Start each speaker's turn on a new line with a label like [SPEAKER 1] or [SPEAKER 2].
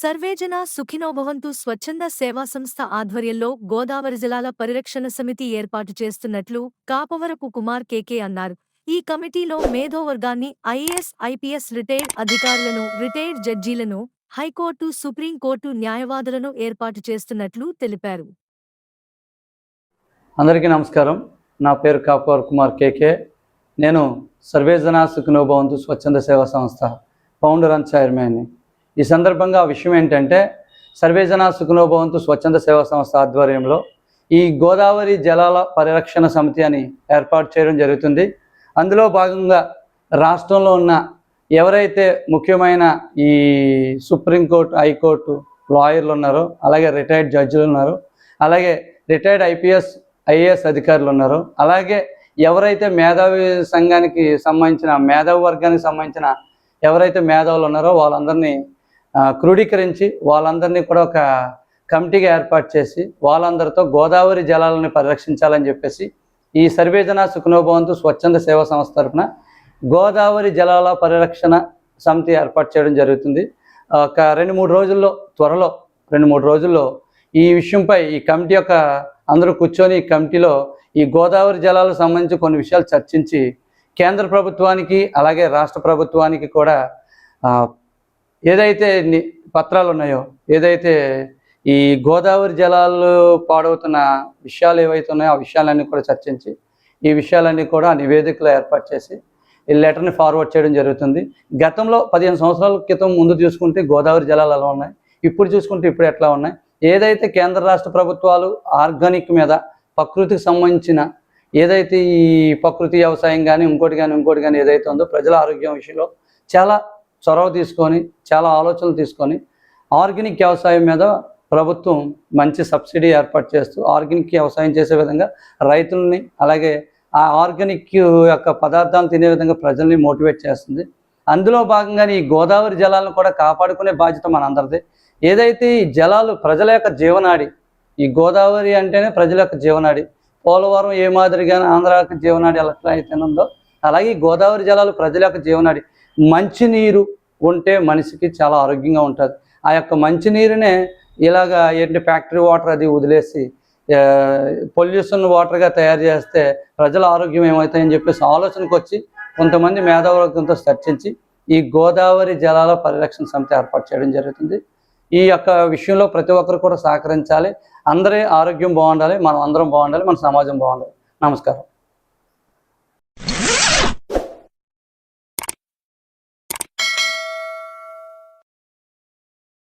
[SPEAKER 1] సర్వేజన సుఖినోభవంతు స్వచ్ఛంద సేవా సంస్థ ఆధ్వర్యంలో గోదావరి జలాల పరిరక్షణ సమితి ఏర్పాటు చేస్తున్నట్లు కాపవరపు కుమార్ కేకే అన్నారు. ఈ కమిటీలో మేధోవర్గాన్ని ఐఏఎస్ ఐపీఎస్ రిటైర్డ్ అధికారులను రిటైర్డ్ జడ్జీలను హైకోర్టు సుప్రీంకోర్టు న్యాయవాదులను ఏర్పాటు చేస్తున్నట్లు తెలిపారు.
[SPEAKER 2] అందరికీ నమస్కారం. నా పేరు కాపవర్ కుమార్ కేకే. నేను సర్వేజన సుఖనోభవంతు స్వచ్ఛంద సేవా సంస్థ ఫౌండర్ అండ్ చైర్మన్ని. ఈ సందర్భంగా విషయం ఏంటంటే సర్వేజన సుఖనోభవంతు స్వచ్ఛంద సేవా సంస్థ ఆధ్వర్యంలో ఈ గోదావరి జలాల పరిరక్షణ సమితి అని ఏర్పాటు చేయడం జరుగుతుంది. అందులో భాగంగా రాష్ట్రంలో ఉన్న ఎవరైతే ముఖ్యమైన ఈ సుప్రీంకోర్టు హైకోర్టు లాయర్లు ఉన్నారో అలాగే రిటైర్డ్ జడ్జిలు ఉన్నారు అలాగే రిటైర్డ్ ఐపీఎస్ ఐఏఎస్ అధికారులు ఉన్నారు అలాగే ఎవరైతే మేధావి సంఘానికి సంబంధించిన మేధావి వర్గానికి సంబంధించిన ఎవరైతే మేధావులు ఉన్నారో వాళ్ళందరినీ క్రోడీకరించి వాళ్ళందరినీ కూడా ఒక కమిటీగా ఏర్పాటు చేసి వాళ్ళందరితో గోదావరి జలాలను పరిరక్షించాలని చెప్పేసి ఈ సర్వేజన సుఖనోభవంతు స్వచ్ఛంద సేవా సంస్థ తరఫున గోదావరి జలాల పరిరక్షణ సమితి ఏర్పాటు చేయడం జరుగుతుంది. ఒక రెండు మూడు రోజుల్లో త్వరలో రెండు మూడు రోజుల్లో ఈ విషయంపై ఈ కమిటీ యొక్క అందరూ కూర్చొని ఈ కమిటీలో ఈ గోదావరి జలాలకు సంబంధించి కొన్ని విషయాలు చర్చించి కేంద్ర ప్రభుత్వానికి అలాగే రాష్ట్ర ప్రభుత్వానికి కూడా ఏదైతే పత్రాలు ఉన్నాయో ఏదైతే ఈ గోదావరి జలాలు పాడవుతున్న విషయాలు ఏవైతే ఉన్నాయో ఆ విషయాలన్నీ కూడా చర్చించి ఈ విషయాలన్నీ కూడా నివేదికలు ఏర్పాటు చేసి ఈ లెటర్ని ఫార్వర్డ్ చేయడం జరుగుతుంది. గతంలో పదిహేను సంవత్సరాల క్రితం ముందు చూసుకుంటే గోదావరి జలాలు ఎలా ఉన్నాయి? ఇప్పుడు చూసుకుంటే ఇప్పుడు ఎట్లా ఉన్నాయి? ఏదైతే కేంద్ర రాష్ట్ర ప్రభుత్వాలు ఆర్గానిక్ మీద ప్రకృతికి సంబంధించిన ఏదైతే ఈ ప్రకృతి వ్యవసాయం కానీ ఇంకోటి కానీ ఇంకోటి కానీ ఏదైతే ఉందో ప్రజల ఆరోగ్యం విషయంలో చాలా చొరవ తీసుకొని చాలా ఆలోచనలు తీసుకొని ఆర్గానిక్ వ్యవసాయం మీద ప్రభుత్వం మంచి సబ్సిడీ ఏర్పాటు చేస్తూ ఆర్గానిక్ వ్యవసాయం చేసే విధంగా రైతుల్ని అలాగే ఆ ఆర్గానిక్ యొక్క పదార్థాలు తినే విధంగా ప్రజల్ని మోటివేట్ చేస్తుంది. అందులో భాగంగానే ఈ గోదావరి జలాలను కూడా కాపాడుకునే బాధ్యత మనందరిది. ఏదైతే ఈ జలాలు ప్రజల యొక్క జీవనాడి ఈ గోదావరి అంటేనే ప్రజల యొక్క జీవనాడి పోలవరం ఏ మాదిరిగా ఆంధ్రాకి జీవనాడి ఎలా అయితే ఉందో అలాగే గోదావరి జలాలు ప్రజల యొక్క జీవనాడి. మంచినీరు ఉంటే మనిషికి చాలా ఆరోగ్యంగా ఉంటుంది. ఆ యొక్క మంచినీరునే ఇలాగా ఏంటి ఫ్యాక్టరీ వాటర్ అది వదిలేసి పొల్యూషన్ వాటర్గా తయారు చేస్తే ప్రజల ఆరోగ్యం ఏమవుతాయని చెప్పేసి ఆలోచనకు వచ్చి కొంతమంది మేధావర్గంతో చర్చించి ఈ గోదావరి జలాల పరిరక్షణ సమితి ఏర్పాటు చేయడం జరుగుతుంది. ఈ యొక్క విషయంలో ప్రతి ఒక్కరు కూడా సహకరించాలి. అందరి ఆరోగ్యం బాగుండాలి. మనం అందరం బాగుండాలి. మన సమాజం బాగుండాలి. నమస్కారం.